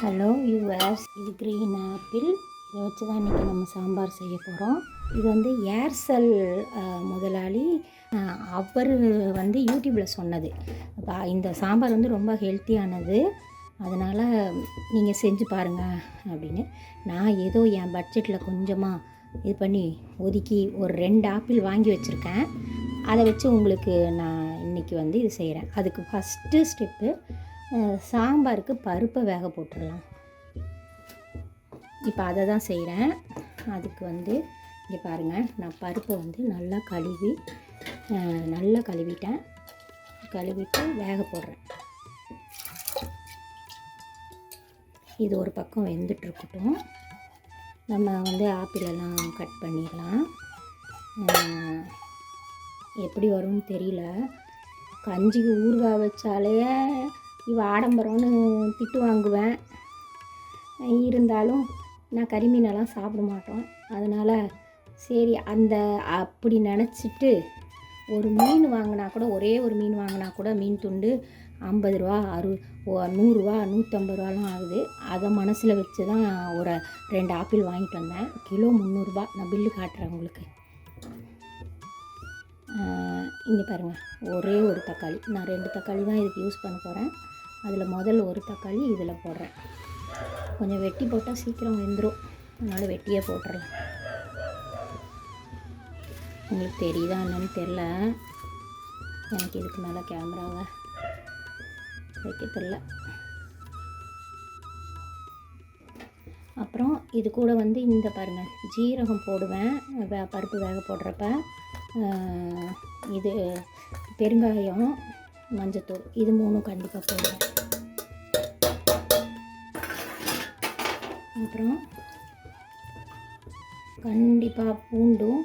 Hello US இது green apple. இதை வச்சு தான் இன்றைக்கி நம்ம சாம்பார் செய்ய போகிறோம் இது வந்து ஏர்செல் முதலாளி அவர் வந்து யூடியூப்பில் சொன்னது. இந்த சாம்பார் வந்து ரொம்ப ஹெல்த்தியானது. அதனால் நீங்கள் செஞ்சு பாருங்கள் அப்படின்னு. நான் ஏதோ என் பட்ஜெட்டில் கொஞ்சமாக இது பண்ணி ஒதுக்கி ஒரு ரெண்டு ஆப்பிள் வாங்கி வச்சுருக்கேன். அதை வச்சு உங்களுக்கு நான் இன்றைக்கி வந்து இது செய்கிறேன் அதுக்கு ஃபஸ்ட்டு ஸ்டெப்பு சாம்பாருக்கு பருப்பை வேக போட்டுடலாம். இப்போ அதை தான் செய்கிறேன் அதுக்கு வந்து இங்கே பாருங்கள் நான் பருப்பை வந்து நல்லா கழுவி நல்லா கழுவிட்டேன். கழுவிட்டு வேக போடுறேன். இது ஒரு பக்கம் வெந்துட்டுருக்கட்டும் நம்ம வந்து ஆப்பிளெல்லாம் கட் பண்ணிடலாம். எப்படி வரும்னு தெரியல. கஞ்சிக்கு ஊறுகாய் வச்சாலே இவ ஆடம்பரம்னு திட்டு வாங்குவேன். இருந்தாலும் நான் கறிமீனெல்லாம் சாப்பிட மாட்டோம். அதனால் சரி அந்த அப்படி நினச்சிட்டு ஒரு மீன் வாங்கினா கூட ஒரே ஒரு மீன் வாங்கினா கூட மீன் துண்டு ஐம்பது ரூபா அறு ஓ நூறுரூவா நூற்றம்பது ரூபாலாம் ஆகுது. அதை மனசில் வச்சு தான் ஒரு ரெண்டு ஆப்பிள் வாங்கிட்டு வந்தேன். கிலோ முந்நூறுரூபா நான் பில்லு காட்டுறேன் உங்களுக்கு. இங்கே பாருங்கள் ஒரே ஒரு தக்காளி. நான் ரெண்டு தக்காளி தான் இதுக்கு யூஸ் பண்ண போகிறேன் அதில் முதல் ஒரு தக்காளி இதில் போடுறேன். கொஞ்சம் வெட்டி போட்டால் சீக்கிரம் வெந்துடும் அதனால் வெட்டியே போட்டுடலாம் உங்களுக்கு தெரியுதா என்னன்னு தெரில எனக்கு இதுக்கு மேலே கேமராவை வைக்க தெரில அப்புறம் இது கூட வந்து இந்த பாருங்கள் ஜீரகம் போடுவேன். வே பருப்பு வேக போடுறப்ப இது பெருங்காயம் மஞ்சத்தூள். இது மூணும் கண்டிப்பாக போடுவேன் அப்புறம் கண்டிப்பாக பூண்டும்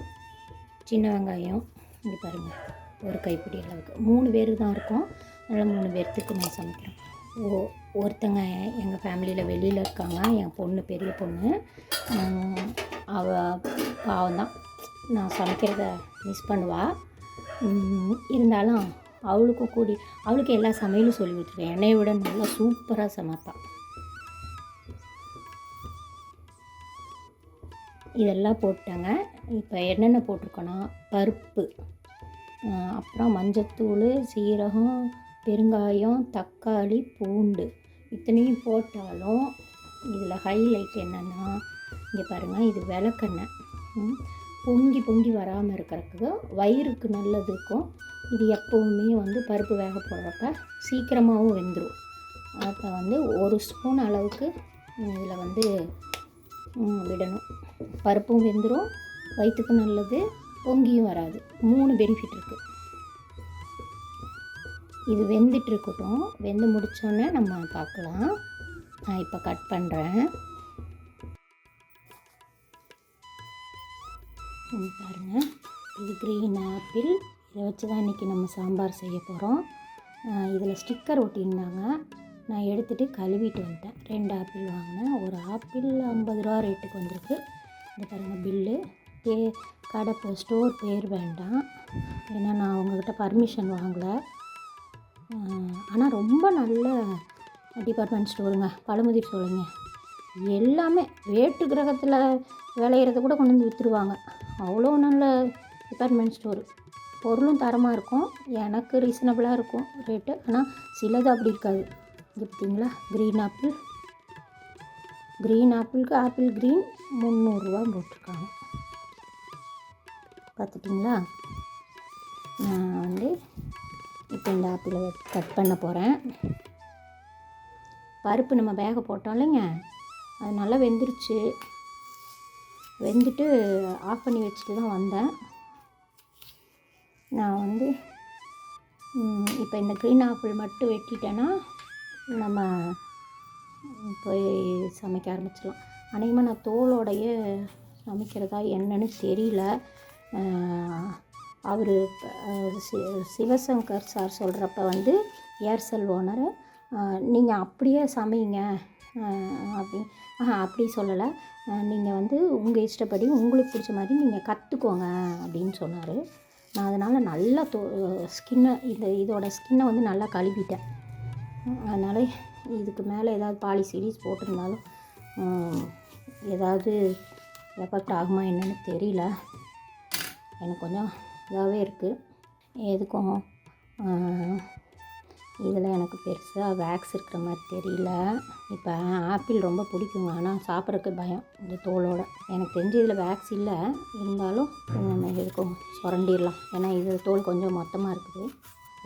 சின்ன வெங்காயம் இங்கே பாருங்கள் ஒரு கைப்பிடி அளவுக்கு. மூணு பேர் தான் இருக்கோம். அதனால் மூணு பேர்த்துக்கு நான் சமைக்கிறேன். ஓ ஒருத்தங்க எங்கள் ஃபேமிலியில் வெளியில் இருக்காங்க. என் பொண்ணு பெரிய பொண்ணு. அவள் அவ பாவம் தான் நான் சமைக்கிறத மிஸ் பண்ணுவாள் இருந்தாலும் அவளுக்கும் கூடி அவளுக்கு எல்லா சமையலும் சொல்லி கொடுத்துருக்கேன். என்னைய விட நல்லா சூப்பராக சமைப்பாள் இதெல்லாம் போட்டாங்க இப்போ என்னென்ன போட்டிருக்கோன்னா பருப்பு அப்புறம் மஞ்சத்தூள் சீரகம் பெருங்காயம் தக்காளி பூண்டு. இத்தனையும் போட்டாலும் இதில் ஹைலைட் என்னென்னா இங்கே பாருங்கள் இது விளக்கெண்ணெய். பொங்கி பொங்கி வராமல் இருக்கிறதுக்கு வயிறுக்கு நல்லதுக்கும் இது எப்போவுமே வந்து பருப்பு வேக போடுறப்ப சீக்கிரமாகவும் வெந்துடும் அப்போ வந்து ஒரு ஸ்பூன் அளவுக்கு இதில் வந்து விடணும். பருப்பும் வெந்துடும் வயிற்றுக்கு நல்லது பொங்கியும் வராது. மூணு பெனிஃபிட் இருக்குது இது வெந்துட்டு இருக்கட்டும். வெந்து முடிச்சோன்னே நம்ம பார்க்கலாம். நான் இப்போ கட் பண்ணுறேன் பாருங்கள் இது க்ரீன் ஆப்பிள் இதை வச்சு தான் இன்றைக்கி நம்ம சாம்பார் செய்ய போகிறோம் இதில் ஸ்டிக்கர் ஒட்டியிருந்தாங்க. நான் எடுத்துகிட்டு கழுவிட்டு வந்துட்டேன். ரெண்டு ஆப்பிள் வாங்கினேன். ஒரு ஆப்பிள் ஐம்பது ரூபா ரேட்டுக்கு வந்திருக்கு. இந்த பாருங்கள் பில்லு பே கடை போ ஸ்டோர் பேர் வேண்டாம். ஏன்னா நான் அவங்கக்கிட்ட பர்மிஷன் வாங்கலை. ஆனால் ரொம்ப நல்ல டிபார்ட்மெண்ட் ஸ்டோருங்க பழமுதிர் சோலைங்க எல்லாமே வேட்டு கிரகத்தில் விளையிறத கூட கொண்டு வந்து விற்றுருவாங்க அவ்வளோ நல்ல டிபார்ட்மெண்ட் ஸ்டோர் பொருளும் தரமாக இருக்கும். எனக்கு ரீசனபிளாக இருக்கும் ரேட்டு ஆனால் சிலது அப்படி இருக்காது. பார்த்தீங்களா க்ரீன் ஆப்பிள் க்ரீன் ஆப்பிளுக்கு ஆப்பிள் க்ரீன் முந்நூறுரூவா போட்டிருக்காங்க. பார்த்துட்டிங்களா நான் வந்து இப்போ இந்த ஆப்பிளை கட் பண்ண போகிறேன் பருப்பு நம்ம வேக போட்டோம் இல்லைங்க. அது நல்லா வெந்துருச்சு. வெந்துட்டு ஆஃப் பண்ணி வச்சுட்டு தான் வந்தேன். நான் வந்து இப்போ இந்த க்ரீன் ஆப்பிள் மட்டும் வெட்டிட்டேன்னா நம்ம போய் சமைக்க ஆரம்பிச்சிடலாம். அநேகமாக நான் தோலோடைய சமைக்கிறதா என்னன்னு தெரியல. அவர் சிவசங்கர் சார் சொல்கிறப்ப வந்து ஏர்செல் ஓனர் நீங்கள் அப்படியே சமைங்க. அப்படி அப்படி சொல்லலை. நீங்கள் வந்து உங்கள் இஷ்டப்படி உங்களுக்கு பிடிச்ச மாதிரி நீங்கள் கற்றுக்கோங்க அப்படின்னு சொன்னார். நான் அதனால் நல்லா தோ ஸ்கின்னை இந்த இதோட ஸ்கின்னை வந்து நல்லா கழுவிட்டேன். அதனால் இதுக்கு மேலே ஏதாவது பாலி சீரீஸ் போட்டிருந்தாலும் ஏதாவது எஃபெக்ட் ஆகுமா என்னன்னு தெரியல. எனக்கு கொஞ்சம் இதாகவே இருக்குது எதுக்கும் இதில் எனக்கு பெருசாக வேக்ஸ் இருக்கிற மாதிரி தெரியல. இப்போ ஆப்பிள் ரொம்ப பிடிக்குங்க. ஆனால் சாப்பிட்றதுக்கு பயம். இந்த தோலோட. எனக்கு தெரிஞ்சு இதில் வேக்ஸ் இல்லை. இருந்தாலும் நம்ம எதுக்கும் சுரண்டிடலாம். ஏன்னா இது தோல் கொஞ்சம் மொத்தமாக இருக்குது.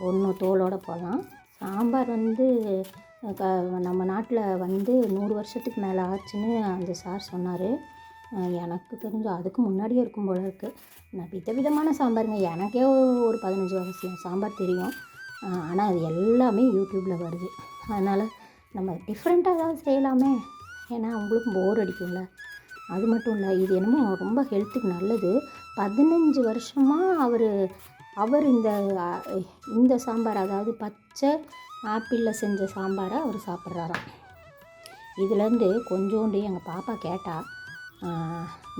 ஒன்று தோலோட போகலாம் சாம்பார் வந்து க நம்ம நாட்டில் வந்து நூறு வருஷத்துக்கு மேலே ஆச்சுன்னு அந்த சார் சொன்னார். எனக்கு தெரிஞ்சு அதுக்கு முன்னாடியே இருக்கும் போல இருக்குது நான் விதவிதமான சாம்பாருங்க. எனக்கே ஒரு பதினஞ்சு வயசு சாம்பார் தெரியும். ஆனால் அது எல்லாமே யூடியூப்பில் வருது. அதனால் நம்ம டிஃப்ரெண்ட்டாக ஏதாவது செய்யலாமே. ஏன்னா அவங்களுக்கும் போர் அடிக்கும்ல. அது மட்டும் இல்லை இது என்னமோ ரொம்ப ஹெல்த்துக்கு நல்லது. பதினஞ்சு வருஷமாக அவர் அவர் இந்த இந்த சாம்பார் அதாவது பச்சை ஆப்பிளில் செஞ்ச சாம்பாரை அவர் சாப்பிட்றாராம். இதுலேருந்து கொஞ்சோண்டு எங்கள் பாப்பா கேட்டா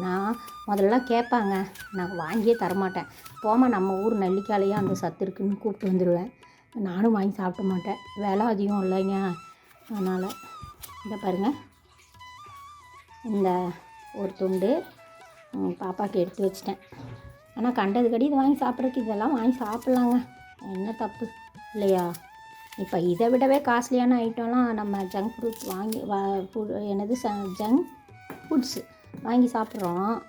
நான் முதல்லலாம் கேட்பாங்க. நான் வாங்கியே தரமாட்டேன். போமா நம்ம ஊர் நெல்லிக்காலையாக அந்த சத்து இருக்குன்னு கூப்பிட்டு வந்துடுவேன் நானும் வாங்கி சாப்பிட மாட்டேன். விலை அதிகம் இல்லைங்க. அதனால் இதை பாருங்கள் இந்த ஒரு துண்டு பாப்பாவுக்கு பாப்பாக்கு எடுத்து வச்சிட்டேன். ஆனால் கண்டது கடி இது வாங்கி சாப்பிட்றதுக்கு இதெல்லாம் வாங்கி சாப்பிட்லாங்க. என்ன தப்பு? இல்லையா? இப்போ இதை விடவே காஸ்ட்லியான ஐட்டம்லாம் நம்ம ஜங்க் ஃப்ரூட்ஸ் வாங்கி வா food- என்னது ஜங்க் ஃபுட்ஸு வாங்கி சாப்பிட்றோம்.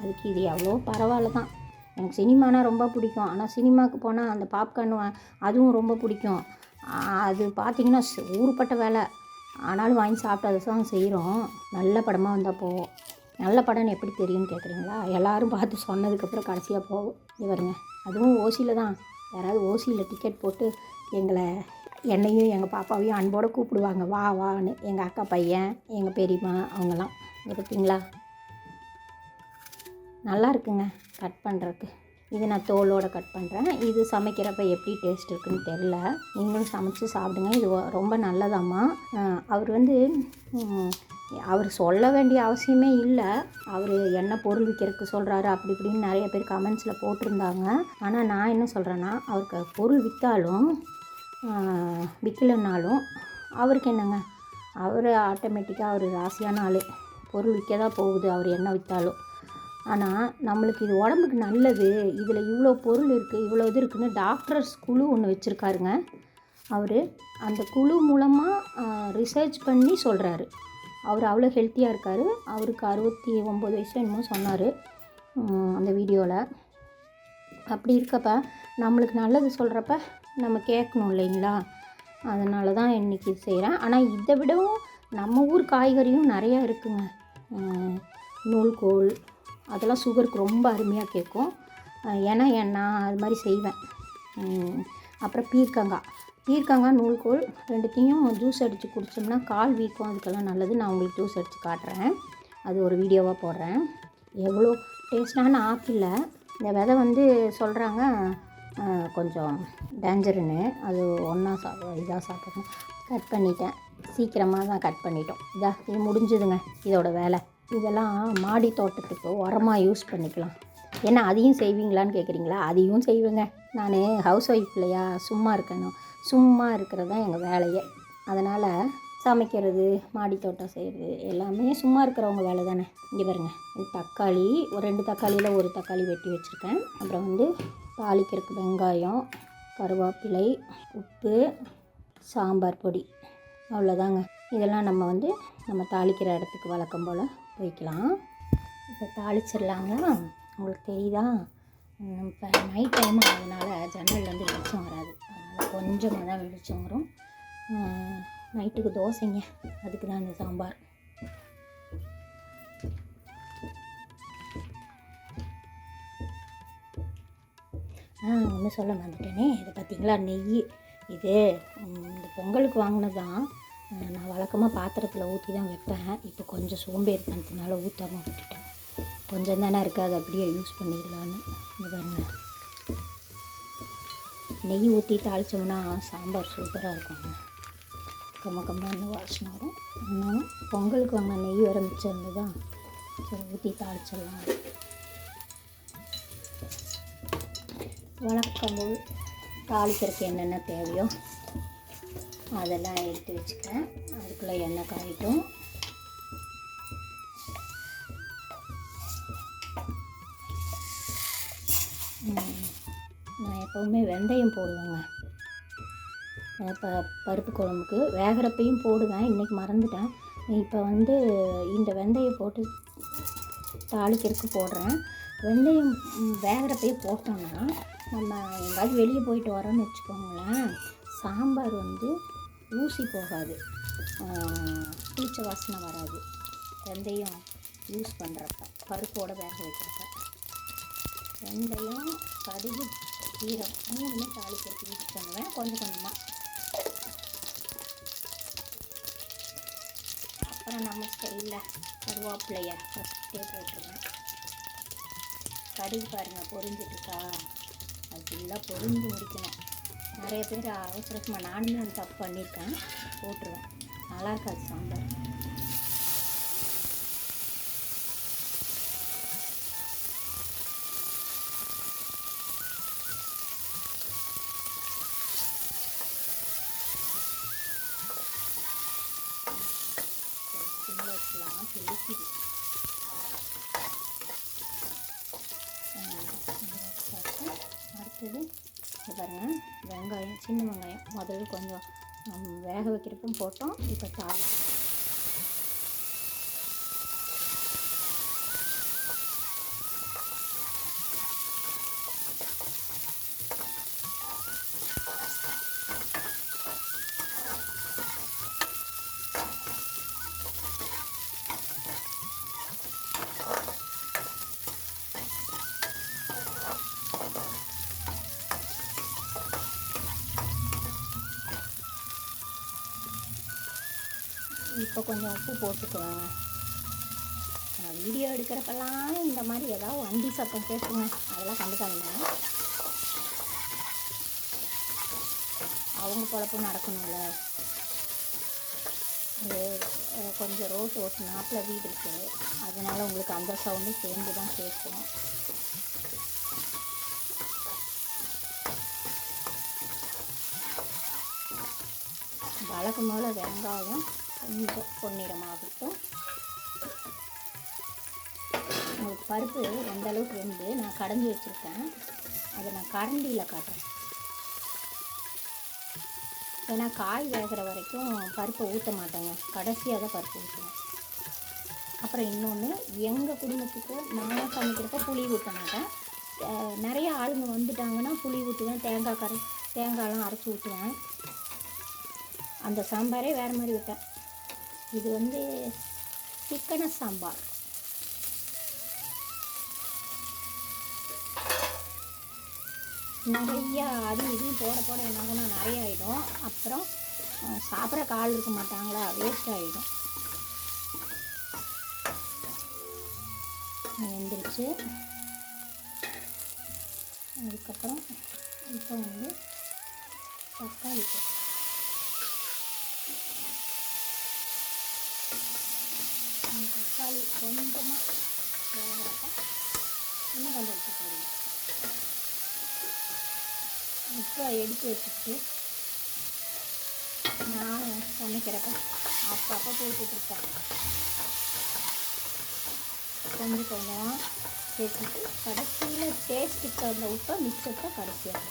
அதுக்கு இது எவ்வளோ பரவாயில்ல தான் எனக்கு சினிமானா ரொம்ப பிடிக்கும். ஆனால் சினிமாவுக்கு போனால் அந்த பாப்கார்ன் அதுவும் ரொம்ப பிடிக்கும். அது பார்த்திங்கன்னா ஊருப்பட்ட வேலை. ஆனாலும் வாங்கி சாப்பிட்டு அதை தான் செய்கிறோம் நல்ல படமாக வந்தால் போவோம். நல்ல படம்னு எப்படி தெரியும்னு கேட்குறீங்களா எல்லோரும் பார்த்து சொன்னதுக்கப்புறம் கடைசியாக போவோம் இது அதுவும் ஓசியில் தான். யாராவது ஓசியில் டிக்கெட் போட்டு எங்களை என்னையும் எங்கள் பாப்பாவையும் அன்போடு கூப்பிடுவாங்க. வா வான்னு. எங்கள் அக்கா பையன் எங்கள் பெரியம்மா அவங்கெல்லாம். இதை பார்த்தீங்களா நல்லா இருக்குங்க. கட் பண்ணுறதுக்கு. இது நான் தோலோட கட் பண்ணுறேன். இது சமைக்கிறப்ப எப்படி டேஸ்ட் இருக்குன்னு தெரில நீங்களும் சமைச்சு சாப்பிடுங்க. இது ரொம்ப நல்லதாம்மா. அவர் வந்து அவர் சொல்ல வேண்டிய அவசியமே இல்லை. அவர் என்ன பொருள் விற்கிறதுக்கு சொல்கிறாரு அப்படி இப்படின்னு நிறைய பேர் கமெண்ட்ஸில் போட்டிருந்தாங்க. ஆனால் நான் என்ன சொல்கிறேன்னா அவருக்கு பொருள் விற்றாலும் விற்கலைன்னாலும் அவருக்கு என்னங்க? அவர் ஆட்டோமேட்டிக்காக அவர் ராசியான ஆள். பொருள் விற்க தான் போகுது அவர் என்ன விற்றாலும் ஆனால் நம்மளுக்கு இது உடம்புக்கு நல்லது. இதில் இவ்வளோ பொருள் இருக்குது இவ்வளோ இது இருக்குதுன்னு டாக்டர்ஸ் குழு ஒன்று வச்சுருக்காருங்க. அவர் அந்த குழு மூலமாக ரிசர்ச் பண்ணி சொல்கிறாரு அவர் அவ்வளோ ஹெல்த்தியாக இருக்கார். அவருக்கு அறுபத்தி ஒம்பது வயசு என்னமோ சொன்னார் அந்த வீடியோவில் அப்படி இருக்கப்ப நம்மளுக்கு நல்லது சொல்கிறப்ப நம்ம கேட்கணும் இல்லைங்களா? அதனால தான் இன்றைக்கி செய்கிறேன் ஆனால் இதை விடவும் நம்ம ஊர் காய்கறியும் நிறையா இருக்குங்க. நூல்கோல் அதெல்லாம் சுகருக்கு ரொம்ப அருமையாக கேட்கும். அஹ் ஏன்னா நான் அது மாதிரி செய்வேன். அப்புறம் பீர்க்கங்காய் பீர்க்கங்காய் நூல்கோல் ரெண்டுத்தையும் ஜூஸ் அடித்து குடித்தோம்னா கால் வீக்கம் அதுக்கெல்லாம் நல்லது. நான் உங்களுக்கு ஜூஸ் அடித்து காட்டுறேன். அது ஒரு வீடியோவாக போடுறேன். எவ்வளோ டேஸ்டான ஆப்பிளில் இந்த விதை வந்து சொல்கிறாங்க கொஞ்சம் டேஞ்சருன்னு. அது ஒன்றா சாப்பிடும் இதாக சாப்பிடணும். கட் பண்ணிட்டேன். சீக்கிரமாக தான் கட் பண்ணிட்டோம். இதா இது முடிஞ்சுதுங்க இதோட வேலை. இதெல்லாம் மாடி தோட்டத்துக்கு உரமாக யூஸ் பண்ணிக்கலாம். ஏன்னா அதையும் செய்வீங்களான்னு கேட்குறீங்களா அதையும் செய்வேங்க. நான் ஹவுஸ் ஒய்ஃப் இல்லையா? சும்மா இருக்கணும். சும்மா இருக்கிறது தான் எங்கள் வேலையே. அதனால் சமைக்கிறது மாடி தோட்டம் செய்கிறது எல்லாமே சும்மா இருக்கிறவங்க வேலை தானே. இங்கே பாருங்க. தக்காளி ஒரு ரெண்டு தக்காளியில் ஒரு தக்காளி வெட்டி வச்சுருக்கேன். அப்புறம் வந்து தாளிக்கிறதுக்கு வெங்காயம் கருவேப்பிலை உப்பு சாம்பார் பொடி. அவ்வளோதாங்க இதெல்லாம் நம்ம வந்து நம்ம தாளிக்கிற இடத்துக்கு வழக்கம் போல் வைக்கலாம். இப்போ தாளிச்சிடலாங்களா உங்களுக்கு தெரியுதா? இப்போ நைட் டைம் ஆனதுனால ஜன்னல்லேருந்து வெளிச்சம் வராது. அதனால் கொஞ்சமாக தான் வெளிச்சம் வரும். நைட்டுக்கு தோசைங்க. அதுக்கு தான் இந்த சாம்பார். ஆ ஒன்று சொல்ல வந்துட்டேனே இது பார்த்தீங்களா? நெய். இது இந்த பொங்கலுக்கு வாங்கினது தான் நான் வழக்கமாக பாத்திரத்தில் ஊற்றி தான் வைப்பேன். இப்போ கொஞ்சம் சோம்பேறித்தனத்தினால ஊற்றாமல் விட்டுட்டேன். கொஞ்சம் தானே இருக்குது அதை அப்படியே யூஸ் பண்ணிடலான்னு இது நெய் ஊற்றி தாளித்தோம்னா சாம்பார் சூப்பராக இருக்குங்க கம்ம கம்மான்னு வாசனை வரும். இன்னும் பொங்கலுக்கு வாங்க நெய் வர மிச்சம் சரி ஊற்றி தாளிச்சிடலாம். வழக்கம் தாளிக்கிறதுக்கு என்னென்ன தேவையோ. அதெல்லாம் எடுத்து வச்சுக்கிறேன். அதுக்குள்ளே எண்ணெய் காயிட்டும். நான் எப்போவுமே வெந்தயம் போடுவேங்க. இப்போ பருப்பு குழம்புக்கு வேகிறப்பையும் போடுவேன். இன்றைக்கி மறந்துட்டேன். இப்போ வந்து இந்த வெந்தயம் போட்டு தாளிக்கிறதுக்கு போடுறேன். வெந்தயம் ம், போட்டோம்னா நம்ம எங்காவது வெளியே போயிட்டு வரோம்னு வச்சுக்கோங்களேன். சாம்பார் வந்து ஊசி போகாது. புளிச்ச வாசனை வராது. ரெண்டையும் யூஸ் பண்ணுறப்ப பருப்போட வேக வைக்கிறப்ப. ரெண்டையும் கடுகு சீரம் மூணுமே தாளிக்கிறதுக்கு யூஸ் பண்ணுவேன். கொஞ்சம் கொஞ்சமாக அப்புறம் நம்ம ஸ்டைலில் கருவேப்பிலைய ஃபஸ்ட்டே போட்டுருவேன். கடுகு பாருங்கள் பொரிஞ்சிட்ருக்கா அது ஃபுல்லாக பொரிஞ்சு முடிக்கணும். நிறைய பேர் அவசரமாக நானுமே அந்த தப்பு பண்ணியிருக்கேன் போட்டுருவேன். நல்லா இருக்காது சாம்பார். வேக வைக்கிறப்பவும் போட்டோம். இப்போ தாளிச்சு கொஞ்சம் உப்பு போட்டுக்குவேங்க நான் வீடியோ எடுக்கிறப்பெல்லாம் இந்த மாதிரி ஏதாவது வண்டி சத்தம் கேட்குங்க அதெல்லாம் கண்டுக்காதீங்க. அவங்க பொழப்பும் நடக்கணும்ல. அது கொஞ்சம் ரோட்டு நாட்டில் வீடு இருக்குது அதனால் உங்களுக்கு அந்த சவுண்டும் சேர்ந்து தான் கேட்கும். வழக்கம் போல் வெங்காயம். கொஞ்சம் பொன்னிறமாகட்டும். உங்களுக்கு பருப்பு எந்த அளவுக்கு வந்து நான் கடைஞ்சி வச்சுருக்கேன். அதை நான் கரண்டியில் காட்டுறேன். ஏன்னா காய் வேகிற வரைக்கும் பருப்பை ஊற்ற மாட்டேங்க. கடைசியாக தான் பருப்பு ஊற்றுவேன் அப்புறம் இன்னொன்று எங்கள் குடும்பத்துக்கு நான் சமைக்கிறப்ப புளி ஊற்ற மாட்டேன். நிறைய ஆளுங்க வந்துட்டாங்கன்னா புளி ஊற்றுவேன் தேங்காய் கரை தேங்காயெலாம் அரைச்சி ஊற்றுவேன் அந்த சாம்பாரே வேறு மாதிரி விட்டேன் இது வந்து சிக்கன சாம்பார். நிறையா அது இதுவும் போட போட என்னாகும்னா நிறைய ஆகிடும் அப்புறம் சாப்பிட்ற கால் இருக்க மாட்டாங்களா? வேஸ்ட் ஆகிடும் வெந்துருச்சு. அதுக்கப்புறம் இப்போ வந்து தக்காளி போட்டு அந்த தக்காளி கொஞ்சமாக வேகிறப்ப இன்னும் கொஞ்சம் உப்பு போடுங்க. இப்போ எடுத்து வச்சுக்கிட்டு நான் சமைக்கிறப்ப அப்பப்போ போட்டுட்ருப்பேன் கொஞ்சம் கொஞ்சமாக சேர்த்துட்டு கடைசியில் டேஸ்ட்டுக்கு தகுந்த உப்பை மிச்சத்தை கடைசியாக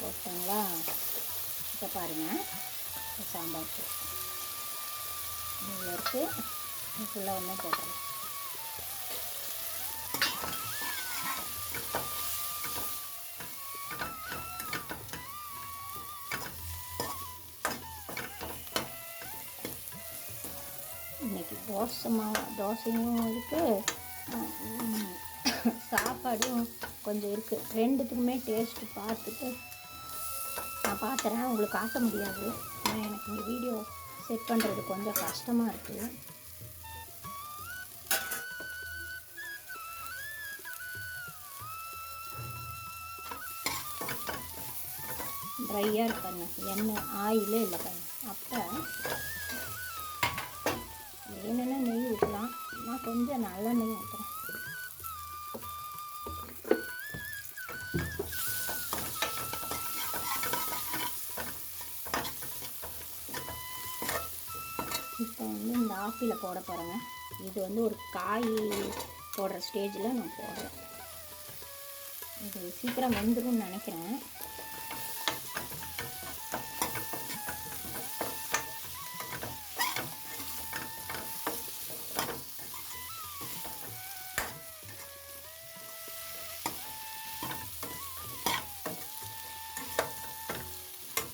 போட்டங்களா? இப்போ பாருங்கள் சாம்பார் இதில் இருக்குது ஃபுல்லாக ஒன்றும் போட்டுறேன் இன்னைக்கு தோசை மாவு தோசையும் இருக்குது சாப்பாடும் கொஞ்சம் இருக்குது ரெண்டுத்துக்குமே டேஸ்ட்டு பார்த்துட்டு நான் பார்த்துறேன் உங்களுக்கு காட்ட முடியாது. ஆனால் எனக்கு இந்த வீடியோ செட் பண்ணுறது கொஞ்சம் கஷ்டமாக இருக்குது ட்ரையாக இருப்பாங்க எண்ணெய் ஆயிலே இல்லை பாருங்க. அப்போ வேணும்னா நெய் ஊற்றலாம் நான் கொஞ்சம் நல்ல நெய் ஊற்றுறேன் இப்போ வந்து இந்த ஆப்பிளை போட போகிறேங்க இது வந்து ஒரு காய் போடுற ஸ்டேஜில் நான் போடுறேன். இது சீக்கிரம் வந்துடும் நினைக்கிறேன்.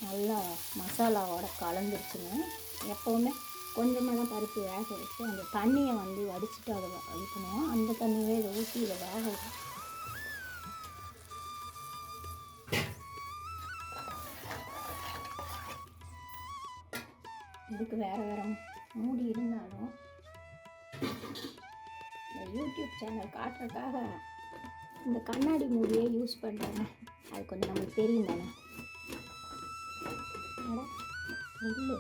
நல்லா மசாலாவோட கலந்துருச்சுங்க. எப்போவுமே கொஞ்சமாக தான் பருப்பு வேக வச்சு அந்த தண்ணியை வந்து வடிச்சிட்டு அதை வ- வைக்கணும் அந்த தண்ணியே இதை ஊற்றி இதை வேக வைக்கணும் இதுக்கு வேறு வேறு மூடி இருந்தாலும் இந்த யூடியூப் சேனல் காட்டுறதுக்காக இந்த கண்ணாடி மூடியே யூஸ் பண்ணுறாங்க அது கொஞ்சம் நம்மளுக்கு தெரியும் தானே? இல்லை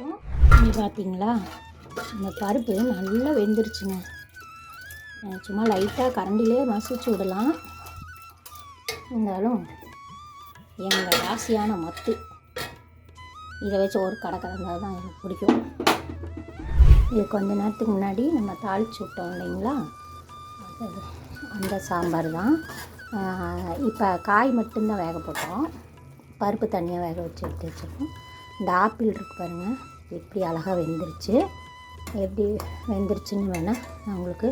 நல்லா இங்கே பார்த்தீங்களா இந்த பருப்பு நல்லா வெந்துருச்சுங்க. சும்மா லைட்டாக கரண்டிலே மசிச்சு விடலாம். இருந்தாலும் எங்கள் ராசியான மத்து. இதை வச்சு ஒரு கடை கலந்தால் தான் எனக்கு பிடிக்கும். இது கொஞ்ச நேரத்துக்கு முன்னாடி நம்ம தாளிச்சு விட்டோம் இல்லைங்களா? அது அந்த சாம்பார் தான். இப்போ காய் மட்டும்தான் வேக போட்டோம். பருப்பு தனியாக வேக வச்சு எடுத்து வச்சுருக்கோம். இந்த ஆப்பிள் இருக்கு பாருங்கள் எப்படி அழகாக வெந்துருச்சு. எப்படி வெந்துருச்சுன்னு வேணால் நான் உங்களுக்கு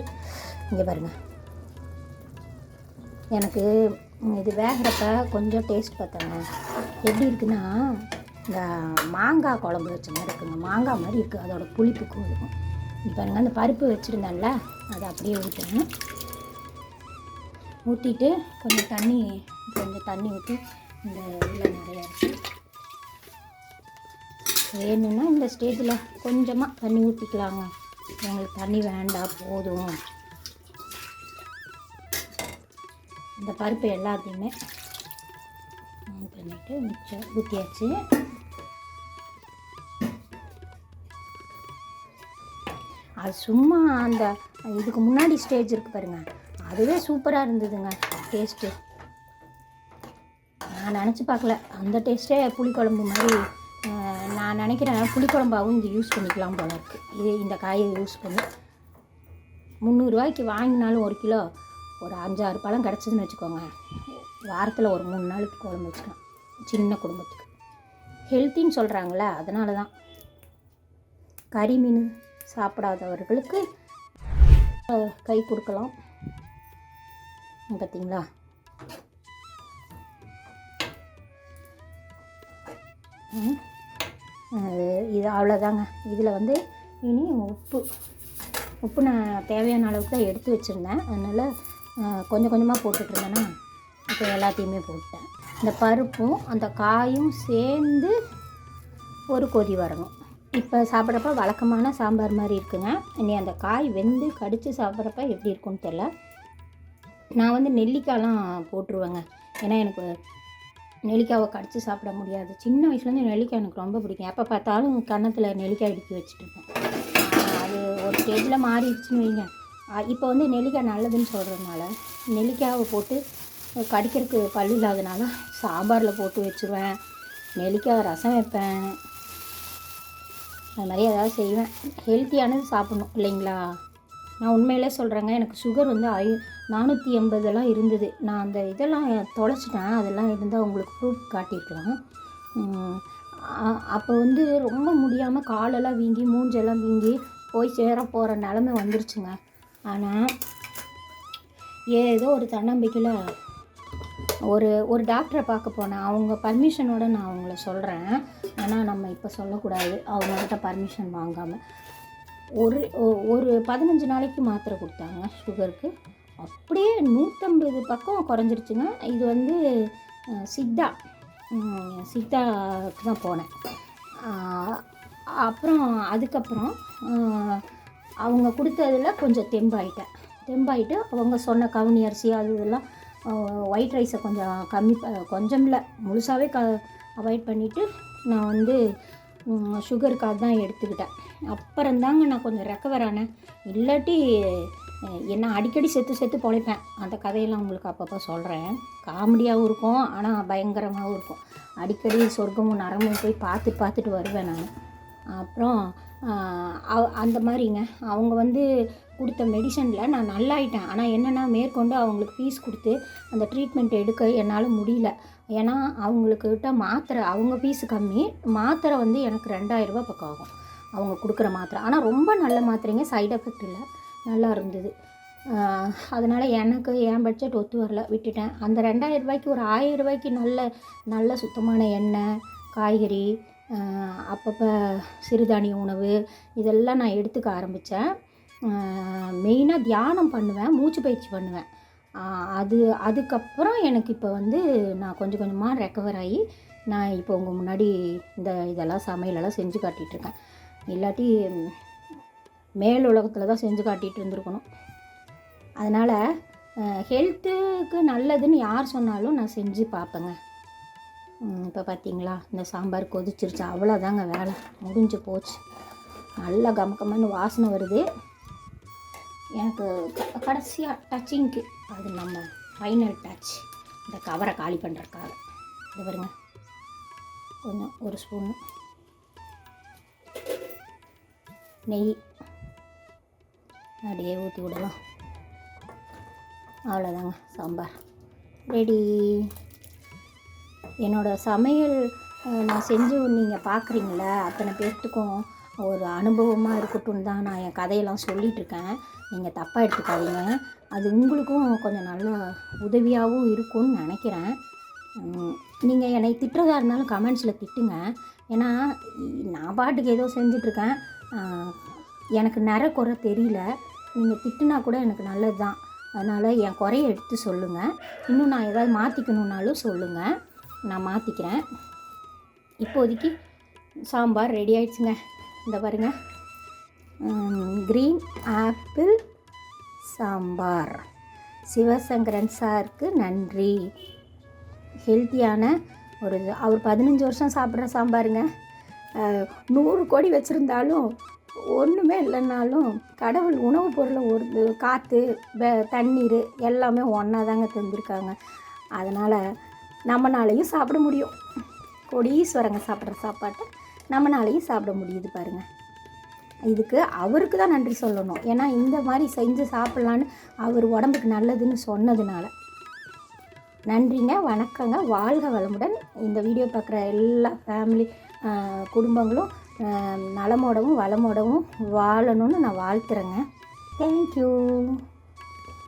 இங்கே பாருங்கள் எனக்கு இது வேகிறப்ப கொஞ்சம் டேஸ்ட் பார்த்தேங்க. எப்படி இருக்குன்னா இந்த மாங்காய் குழம்பு வச்ச மாதிரி இருக்குங்க. மாங்காய் மாதிரி இருக்குது அதோட புளிப்புக்கும் இருக்கும் இப்போ பாருங்க அந்த பருப்பு வச்சுருந்தேன்ல அதை அப்படியே ஊற்றுறேன் ஊற்றிட்டு கொஞ்சம் தண்ணி கொஞ்சம் தண்ணி ஊற்றி இந்த இதில் நிறையா இருக்குது வேணும்னா இந்த ஸ்டேஜில் கொஞ்சமாக தண்ணி ஊற்றிக்கலாங்க எங்களுக்கு தண்ணி வேண்டாம் போதும். இந்த பருப்பு எல்லாத்தையுமே பண்ணிவிட்டு மிச்சம் ஊற்றியாச்சு அது சும்மா அந்த இதுக்கு முன்னாடி ஸ்டேஜ் இருக்குது பாருங்க. அதுவே சூப்பராக இருந்ததுங்க டேஸ்ட்டு நான் நினச்சி பார்க்கல. அந்த டேஸ்ட்டே புளிக்குழம்பு மாதிரி நான் நினைக்கிறேன் புளிக்குழம்பாகவும் இது யூஸ் பண்ணிக்கலாம் போல இருக்குது இது இந்த காயை யூஸ் பண்ணி முந்நூறுரூவாய்க்கு வாங்கினாலும் ஒரு கிலோ ஒரு அஞ்சாறு பழம் கிடச்சிதுன்னு வச்சுக்கோங்க. வாரத்தில் ஒரு மூணு நாளைக்கு குழம்பு வச்சுக்கலாம். சின்ன குடும்பத்துக்கு. ஹெல்த்தின்னு சொல்கிறாங்களே அதனால தான் கறி மீன் சாப்பிடாதவர்களுக்கு கை கொடுக்கலாம். பார்த்தீங்களா ம். இது அவ்வளோதாங்க. இதில் வந்து இனி உப்பு. உப்பு நான் தேவையான அளவுக்கு தான் எடுத்து வச்சுருந்தேன். அதனால் கொஞ்சம் கொஞ்சமாக போட்டுட்டு இருந்தேன்னா இப்போ எல்லாத்தையுமே போட்டேன் இந்த பருப்பும் அந்த காயும் சேர்ந்து ஒரு கொதி வரணும். இப்போ சாப்பிட்றப்ப வழக்கமான சாம்பார் மாதிரி இருக்குங்க. இனி அந்த காய் வெந்து கடித்து சாப்பிட்றப்ப எப்படி இருக்கும்னு தெரில. நான் வந்து நெல்லிக்காயெலாம் போட்டுருவேங்க. ஏன்னா எனக்கு நெல்லிக்காவை கடித்து சாப்பிட முடியாது. சின்ன வயசுலேருந்து நெல்லிக்காய் எனக்கு ரொம்ப பிடிக்கும். எப்போ பார்த்தாலும் கன்னத்தில் நெல்லிக்காய் இடுக்கி வச்சுட்டுருப்பேன் அது ஒரு ஸ்டேஜில் மாறிடுச்சுன்னு வைங்க. இப்போ வந்து நெல்லிக்காய் நல்லதுன்னு சொல்கிறதுனால நெல்லிக்காவை போட்டு கடிக்கிறதுக்கு பல் இல்லாதனால சாம்பாரில் போட்டு வச்சுருவேன். நெல்லிக்காய் ரசம் வைப்பேன். அது மாதிரி ஏதாவது செய்வேன். ஹெல்த்தியானது சாப்பிட்ணும் இல்லைங்களா? நான் உண்மையிலே சொல்கிறேங்க எனக்கு சுகர் வந்து ஐ நானூற்றி எண்பதெல்லாம் இருந்தது. நான் அந்த இதெல்லாம் தொலைச்சிட்டேன். அதெல்லாம் இருந்தால் உங்களுக்கு ப்ரூஃப் காட்டியிருக்கலாம். அப்போ வந்து ரொம்ப முடியாமல் காலெல்லாம் வீங்கி மூஞ்செல்லாம் வீங்கி போய் சேர போகிற நிலமை வந்துருச்சுங்க. ஆனால் ஏதோ ஒரு தன்னம்பிக்கையில் ஒரு ஒரு டாக்டரை பார்க்க போனேன். அவங்க பர்மிஷனோட நான் அவங்கள சொல்கிறேன் ஆனால் நம்ம இப்போ சொல்லக்கூடாது. அவங்கக்கிட்ட பர்மிஷன் வாங்காமல் ஒரு ஒ- ஒரு பதினஞ்சு நாளைக்கு மாத்திரை கொடுத்தாங்க சுகருக்கு அப்படியே நூற்றம்பது பக்கம் குறைஞ்சிருச்சுங்க இது வந்து சித்தா சித்தாவுக்கு தான் போனேன். அப்புறம் அதுக்கப்புறம் அவங்க கொடுத்ததில் கொஞ்சம் தெம்பாயிட்டேன். தெம்பாயிட்டு அவங்க சொன்ன கவுனி அரிசி அது இதெல்லாம் ஒயிட் ரைஸை கொஞ்சம் கம்மி கொஞ்சம் இல்லை. முழுசாகவே க அவாய்ட் பண்ணிவிட்டு நான் வந்து சுகருக்காக தான் எடுத்துக்கிட்டேன். அப்புறம்தாங்க நான் கொஞ்சம் ரெக்கவர் ஆனேன். இல்லாட்டி என்ன அடிக்கடி செத்து செத்து பொழைப்பேன். அந்த கதையெல்லாம் உங்களுக்கு அப்பப்போ சொல்கிறேன் காமெடியாகவும் இருக்கும் ஆனால் பயங்கரமாகவும் இருக்கும். அடிக்கடி சொர்க்கமும் நரமும் போய் பார்த்துட்டு பார்த்துட்டு வருவேன் நான். அப்புறம் அவ- அந்த மாதிரிங்க. அவங்க வந்து கொடுத்த மெடிசனில் நான் நல்லாயிட்டேன். ஆனால் என்னென்னா மேற்கொண்டு அவங்களுக்கு ஃபீஸ் கொடுத்து அந்த ட்ரீட்மெண்ட் எடுக்க என்னால் முடியல. ஏன்னா அவங்களுக்கிட்ட மாத்திரை அவங்க ஃபீஸ் கம்மி. மாத்திரை வந்து எனக்கு ரெண்டாயிரரூபா பக்கம் ஆகும். அவங்க கொடுக்குற மாத்திரை. ஆனால் ரொம்ப நல்ல மாத்திரைங்க. சைடு எஃபெக்ட் இல்லை. நல்லா இருந்தது. அதனால் எனக்கு என் பட்ஜெட் ஒத்து வரல. விட்டுட்டேன். அந்த ரெண்டாயிரம் ரூபாய்க்கு ஒரு ஆயிரம் ரூபாய்க்கு நல்ல நல்ல சுத்தமான எண்ணெய் காய்கறி அப்பப்போ சிறுதானிய உணவு இதெல்லாம் நான் எடுத்துக்க ஆரம்பித்தேன் மெயினாக தியானம் பண்ணுவேன் மூச்சு பயிற்சி பண்ணுவேன். அது அதுக்கப்புறம் எனக்கு இப்போ வந்து நான் கொஞ்சம் கொஞ்சமாக ரெக்கவர் ஆகி நான் இப்போ உங்கள் முன்னாடி இந்த இதெல்லாம் சமையலெல்லாம் செஞ்சு காட்டிகிட்ருக்கேன் இல்லாட்டி மேல் உலகத்தில் தான் செஞ்சு காட்டிகிட்டு இருந்திருக்கணும். அதனால் ஹெல்த்துக்கு நல்லதுன்னு யார் சொன்னாலும் நான் செஞ்சு பார்ப்பேங்க. இப்போ பார்த்தீங்களா இந்த சாம்பார் கொதிச்சிருச்சு அவ்வளோதாங்க வேலை. முடிஞ்சு போச்சு. நல்லா கமக்கமான வாசனை வருது. எனக்கு கடைசியாக டச்சிங்க்கு அது நம்ம ஃபைனல் டச் இந்த கவரை காலி பண்ணுறதுக்காக இது பாருங்க. கொஞ்சம் ஒரு ஸ்பூன் நெய். அப்படியே ஊற்றி விடலாம். அவ்வளோதாங்க சாம்பார். ரெடி என்னோடய சமையல் நான் செஞ்சு நீங்கள் பார்க்குறீங்களே அத்தனை பேர்த்துக்கும் ஒரு அனுபவமாக இருக்கட்டும் தான் நான் என் கதையெல்லாம் சொல்லிகிட்ருக்கேன் நீங்கள் தப்பாக எடுத்துக்காதீங்க. அது உங்களுக்கும் கொஞ்சம் நல்ல உதவியாகவும் இருக்கும்னு நினைக்கிறேன். நீங்கள் என்னை திட்டுறதா இருந்தாலும் கமெண்ட்ஸில் திட்டுங்க. ஏன்னா நான் பாட்டுக்கு ஏதோ செஞ்சிட்ருக்கேன். எனக்கு நிற குறை தெரியல. நீங்கள் திட்டுனா கூட எனக்கு நல்லது தான் அதனால் என் குறைய எடுத்து சொல்லுங்கள் இன்னும் நான் ஏதாவது மாற்றிக்கணுன்னாலும் சொல்லுங்கள் நான் மாற்றிக்கிறேன் இப்போதைக்கு சாம்பார் ரெடி ஆயிடுச்சுங்க. இந்த பாருங்கள் க்ரீன் ஆப்பிள் சாம்பார். சிவசங்கரன் சாருக்கு நன்றி. ஹெல்த்தியான ஒரு இது அவர் பதினஞ்சு வருஷம் சாப்பிட்ற சாம்பாருங்க. நூறு கோடி வச்சுருந்தாலும் ஒன்றுமே இல்லைன்னாலும் கடவுள் உணவுப் பொருளை ஒரு காற்று தண்ணீர் எல்லாமே ஒன்றா தாங்க தந்திருக்காங்க. அதனால் நம்மனாலையும் சாப்பிட முடியும். கொடீஸ்வரங்க சாப்பிட்ற சாப்பாட்டை நம்மனாலையும் சாப்பிட முடியுது பாருங்கள் இதுக்கு அவருக்கு தான் நன்றி சொல்லணும். ஏன்னா இந்த மாதிரி செஞ்சு சாப்பிட்லான்னு அவர் உடம்புக்கு நல்லதுன்னு சொன்னதுனால. நன்றிங்க வணக்கங்க. வாழ்க வளமுடன். இந்த வீடியோ பார்க்குற எல்லா ஃபேமிலி குடும்பங்களும் நலமோடவும் வளமோடவும் வாழணும்னு நான் வாழ்த்துறேங்க. தேங்க்யூ